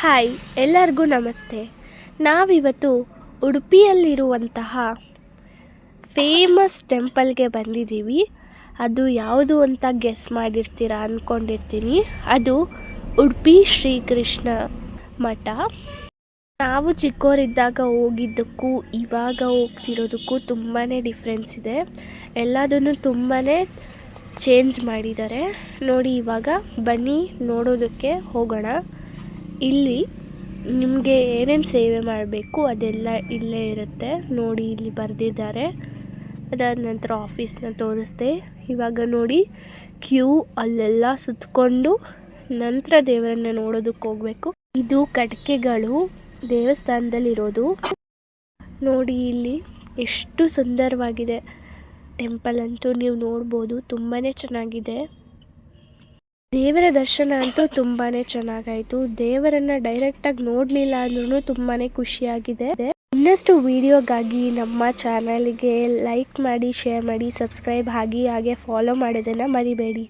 Hi, ಎಲ್ಲರಿಗೂ ನಮಸ್ತೆ. ನಾವಿವತ್ತು ಉಡುಪಿಯಲ್ಲಿರುವಂತಹ ಫೇಮಸ್ ಟೆಂಪಲ್ಗೆ ಬಂದಿದ್ದೀವಿ. ಅದು ಯಾವುದು ಅಂತ ಗೆಸ್ ಮಾಡಿರ್ತೀರಾ ಅಂದ್ಕೊಂಡಿರ್ತೀನಿ ಅದು ಉಡುಪಿ ಶ್ರೀಕೃಷ್ಣ ಮಠ. ನಾವು ಚಿಕ್ಕವರಿದ್ದಾಗ ಹೋಗಿದ್ದಕ್ಕೂ ಇವಾಗ ಹೋಗ್ತಿರೋದಕ್ಕೂ ತುಂಬಾ ಡಿಫ್ರೆನ್ಸ್ ಇದೆ. ಎಲ್ಲದನ್ನು ತುಂಬಾ ಚೇಂಜ್ ಮಾಡಿದ್ದಾರೆ. ನೋಡಿ ಇವಾಗ ಬನ್ನಿ, ನೋಡೋದಕ್ಕೆ ಹೋಗೋಣ. ಇಲ್ಲಿ ನಿಮಗೆ ಏನೇನು ಸೇವೆ ಮಾಡಬೇಕು ಅದೆಲ್ಲ ಇಲ್ಲೇ ಇರುತ್ತೆ. ನೋಡಿ ಇಲ್ಲಿ ಬರೆದಿದ್ದಾರೆ. ಅದಾದ ನಂತರ ಆಫೀಸ್ನ ತೋರಿಸ್ದೆ. ಇವಾಗ ನೋಡಿ, ಕ್ಯೂ ಅಲ್ಲೆಲ್ಲ ಸುತ್ತಕೊಂಡು ನಂತರ ದೇವರನ್ನ ನೋಡೋದಕ್ಕೆ ಹೋಗಬೇಕು. ಇದು ಕಟ್ಕೆಗಳು ದೇವಸ್ಥಾನದಲ್ಲಿರೋದು. ನೋಡಿ ಇಲ್ಲಿ ಎಷ್ಟು ಸುಂದರವಾಗಿದೆ. ಟೆಂಪಲ್ ಅಂತೂ ನೀವು ನೋಡ್ಬೋದು ತುಂಬಾ ಚೆನ್ನಾಗಿದೆ. ದೇವರ ದರ್ಶನ ಅಂತೂ ತುಂಬಾನೇ ಚೆನ್ನಾಗಾಯ್ತು. ದೇವರನ್ನ ಡೈರೆಕ್ಟಾಗಿ ನೋಡಲಿಲ್ಲ ಅಂದ್ರೂ ತುಂಬಾನೇ ಖುಷಿಯಾಗಿದೆ. ಇನ್ನಷ್ಟು ವಿಡಿಯೋಗಾಗಿ ನಮ್ಮ ಚಾನಲ್ಗೆ ಲೈಕ್ ಮಾಡಿ ಶೇರ್ ಮಾಡಿ ಸಬ್ಸ್ಕ್ರೈಬ್ ಆಗಿ ಹಾಗೆ ಫಾಲೋ ಮಾಡೋದನ್ನ ಮರಿಬೇಡಿ.